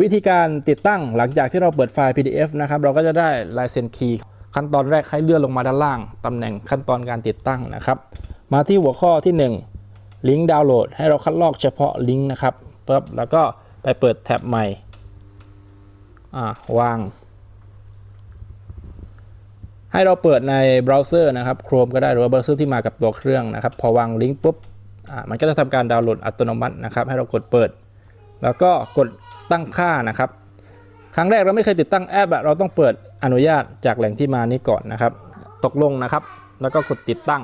วิธีการติดตั้งหลังจากที่เราเปิดไฟล์ PDF นะครับ เราก็จะได้ลายเซ็นคีย์ขั้นตอนแรกให้เลื่อนลงมาด้านล่าง ตำแหน่งขั้นตอนการติดตั้งนะครับ มาที่หัวข้อที่ 1 ลิงก์ดาวน์โหลด ให้เราคัดลอกเฉพาะลิงก์นะครับปั๊บแล้วก็ไปเปิดแท็บใหม่วาง ให้เราเปิดในเบราว์เซอร์นะครับ Chrome ก็ได้หรือว่าเบราว์เซอร์ที่มากับตัวเครื่องนะครับ พอวางลิงก์ปุ๊บมันก็จะทำการดาวน์โหลดอัตโนมัตินะครับ ให้เรากดเปิด แล้วก็กด ตั้งค่านะครับ ครั้งแรกเราไม่เคยติดตั้งแอปอะเราต้องเปิดอนุญาตจากแหล่งที่มานี้ก่อนนะครับ ตกลงนะครับ แล้วก็กดติดตั้ง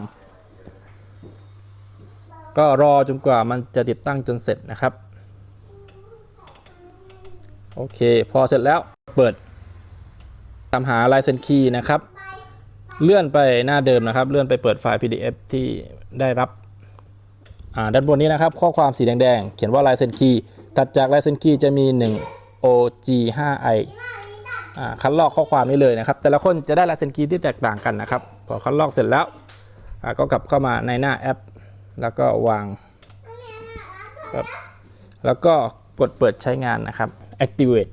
ก็รอจนกว่ามันจะติดตั้งจนเสร็จนะครับโอเค พอเสร็จแล้วเปิดตามหาลายเซ็นคีย์นะครับ เลื่อนไปหน้าเดิมนะครับ เลื่อนไปเปิดไฟล์ PDF ที่ได้รับอ่าด้านบนนี้นะครับ ข้อความสีแดงๆ เขียนว่าลายเซ็นคีย์ ถัดจากลายเซ็นคีย์จะมี 1 OG5i อ่าคัดลอกข้อความนี้เลยนะครับ แต่ละคนจะได้ลายเซ็นคีย์ที่แตกต่างกันนะครับ พอคัดลอกเสร็จแล้วอ่าก็กลับเข้ามาในหน้าแอป แล้วก็วางครับแล้วก็กดเปิดใช้งานนะครับ activate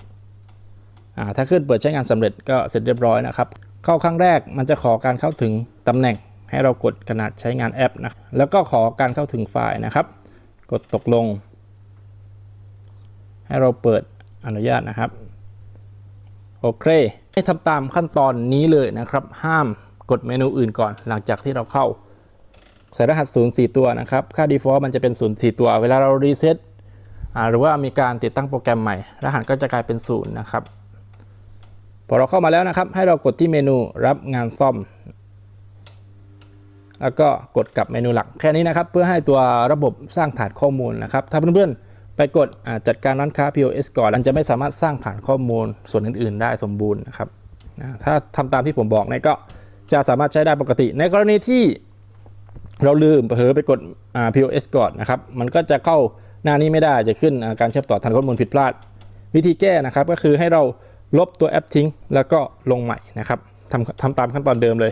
อ่าถ้าขึ้นเปิดใช้งานสำเร็จก็เสร็จเรียบร้อยนะครับ เข้าครั้งแรกมันจะขอการเข้าถึงตำแหน่ง ให้เรากดขนาดใช้งานแอปนะแล้วก็ขอการเข้าถึงไฟล์นะครับ กดตกลง ให้เราเปิดอนุญาตนะครับโอเค ให้ทำตามขั้นตอนนี้เลยนะครับ ห้ามกดเมนูอื่นก่อน หลังจากที่เราเข้าใส่รหัส 0 4 ตัวนะครับ ค่า default มันจะเป็น 0 4 ตัว เวลาเรารีเซ็ตหรือว่ามีการติดตั้งโปรแกรมใหม่ รหัสก็จะกลายเป็น 0 นะครับ พอเราเข้ามาแล้วนะครับ ให้เรากดที่เมนูรับงานซ่อม แล้วก็กดกลับเมนูหลักแค่นี้นะครับ เพื่อให้ตัวระบบสร้างฐานข้อมูลนะครับ ถ้าเพื่อนๆ ไปกดจัดการร้านค้า POS ก่อนมันจะไม่สามารถสร้างฐานข้อมูลส่วนอื่น ๆ ได้สมบูรณ์นะครับถ้าทำตามที่ผมบอกเนี่ยก็จะสามารถใช้ได้ปกติ ในกรณีที่เราลืมเผลอไปกด POS ก่อนนะครับ มันก็จะเข้าหน้านี้ไม่ได้จะขึ้นการเชื่อมต่อฐานข้อมูลผิดพลาด วิธีแก้นะครับก็คือให้เราลบตัวแอปทิ้ง แล้วก็ลงใหม่นะครับทำทำตามขั้นตอนเดิมเลย